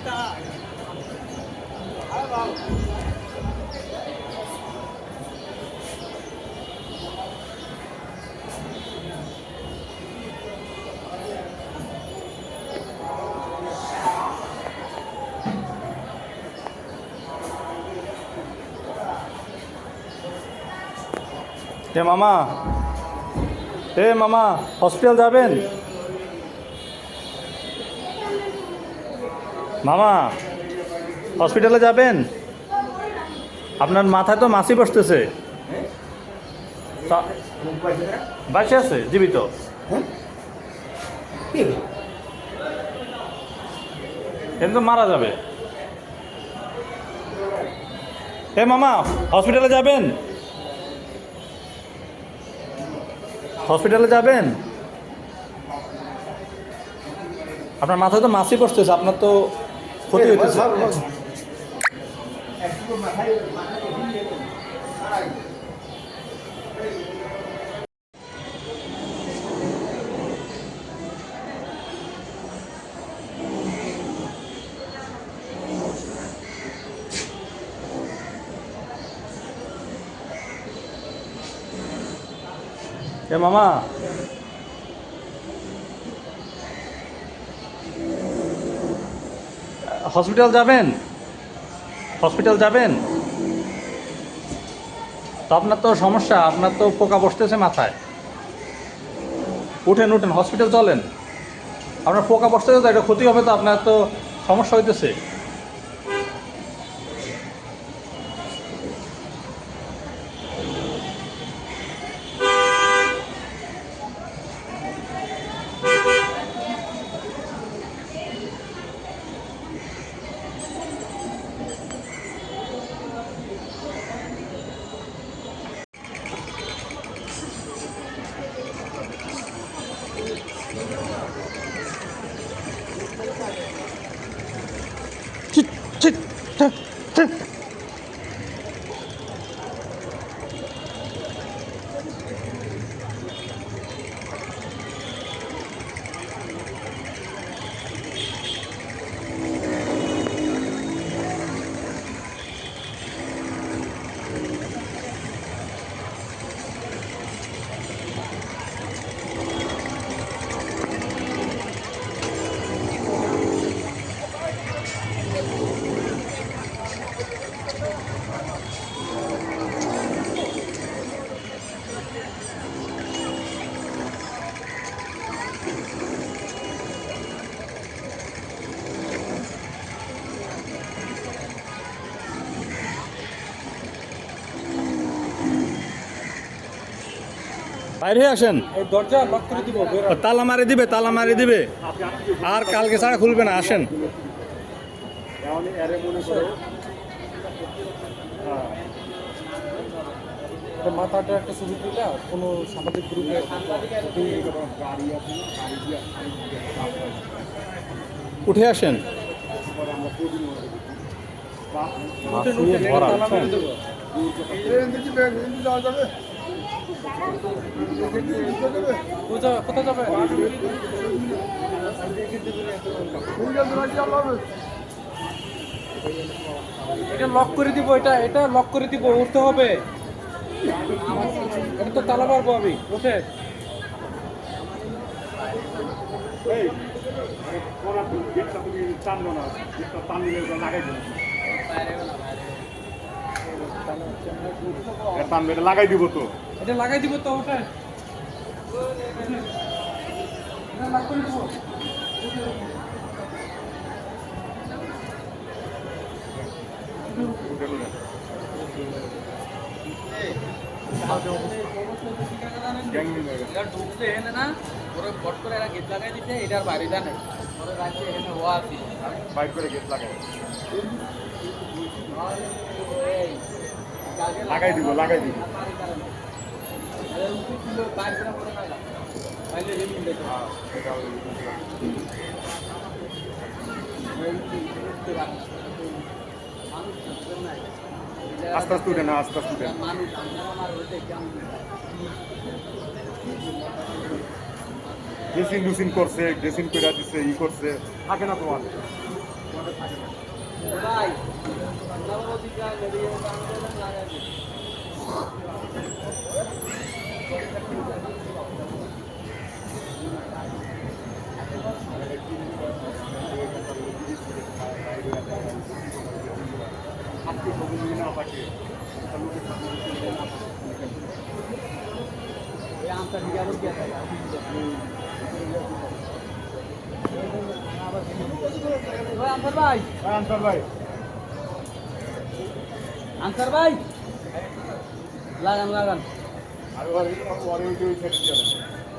এ মামা এ মামা হসপিটাল যাবেন? মামা হসপিটালে যাবেন? আপনার মাথায় তো মাছি বসতেছে। তা- বাঁচে আছে? জীবিত? কিন্তু মারা যাবে। এ মামা হসপিটালে যাবেন? হসপিটালে যাবেন? আপনার মাথায় তো মাছি পড়তেছে আপনার তো ক্ষতি হইতেছে এ মামা হসপিটাল যাবেন? হসপিটাল যাবেন? তো আপনার তো সমস্যা, আপনার তো পোকা বসতেছে মাথায়। উঠেন উঠেন, হসপিটাল চলেন। আপনার পোকা বসতেছে তো এটা ক্ষতি হবে তো, আপনার তো সমস্যা হইতেছে। বাইরে আসেন। এই দরজা লক করে দিব বের ও, তালা মারি দিবে তালা মারি দিবে। আর কালকে ছাড়া খুলবে না আসেন। এটা মাথাটা একটা কোনো সামাজিক গ্রুপে উঠে আসেন। ভরা, তালা মেরে বুঝছেন? দেবো। কোথায় যাবে এটা লক করে দিব, এটা এটা লক করে দিব উঠতে হবে। এটা তো তালা মারবো আমি, উঠে। লাগাই দিব তো। এটা লাগাই দিব তো ওটা করে ওরা বট এরা গেট লাগাই দিতে এটার বাড়ি জানে ওরা রাখছে এখানে ও আছে বাইক করে গেট লাগাই লাগাই দিব লাগাই দিব আস্তে আস্তে উঠে না আস্তে আস্তে উঠে মানুষ আমার হইতে কেমন ড্রেসিং ডুসিং করছে ড্রেসিং করে দিচ্ছে ই করছে থাকে না তোমার ভাই নবদিকা মেডিকেল কাউন্টারে লাগাই দিন এই আমটা ঠিক আবার কি আছে ওই আনসার ভাই আনসার ভাই আনসার ভাই লাগান লাগান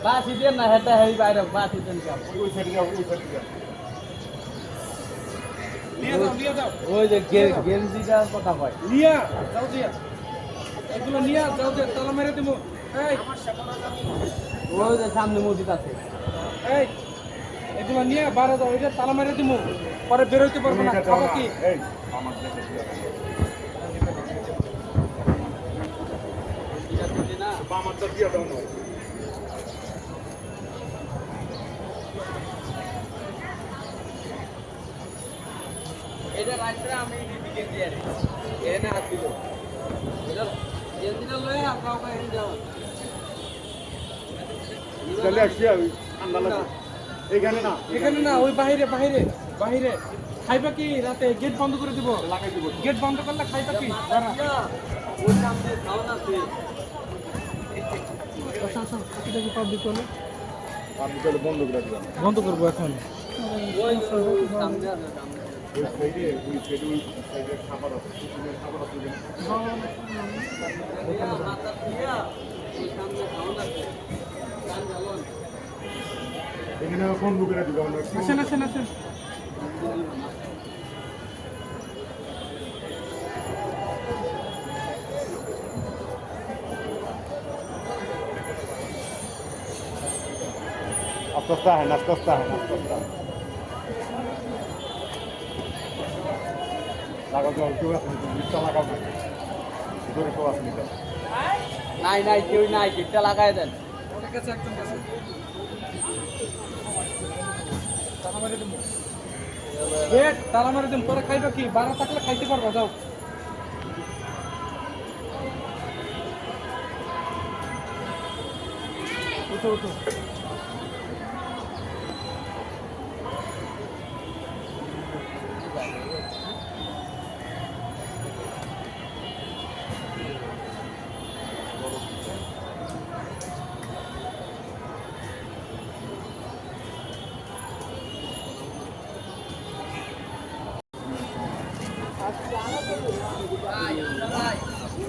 বাসি দেন না হেটা হেই বাইরে বাসি দেন ওই যে গেঞ্জিটার কথা কয় নিয়া যাও দিয়া এগুলো নিয়া যাও দিয়া তালা মেরে দিব ওই যে সামনে মসজিদ আছে। এই এগুলো নিয়ে বাইরে যাও এটা তালা মেরে দিব পরে বেরোইতে পারব না। খাব। কি? আমার দিয়ে দাও এটা রাত্রে আমি দিকে দিয়ে এনে আসছিল এটা চলে আসছি আমি। এইখানে না। এখানে না। ওই বাইরে বাইরে বাইরে। খাইবা কি রাতে? গেট বন্ধ করে দিব। লাগাই দিব। গেট বন্ধ করলে খাইবা কি? ওই সামনে খাওয়া আছে আসো, আসো, এটা কি public toilet? আমি তাহলে বন্ধ করে দিলাম। বন্ধ করব এখন। ওই সাইডে ওই সাইডে ওই সাইডে খাবার আছে কুকুরের খাবার আছে এখানে বন্ধ করে দিলাম আসেন আসেন আসেন আস্তে আস্তে আস্তে আস্তে আস্তে আস্তে আহেন। লাগাও কেউ আসেনি তুমি লাগাও না। ভিতরে কেউ আসেনি নাই নাই কেউ নাই গেটটা লাগাই দেন। ওদের কাছে একজন কাছে তালা মেরে দিব তালা মেরে দিন পরে খাইবা কি? বারো থাকলে খাইতে পারবা যাও। উঠো উঠো।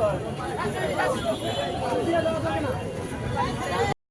the gate! Hey!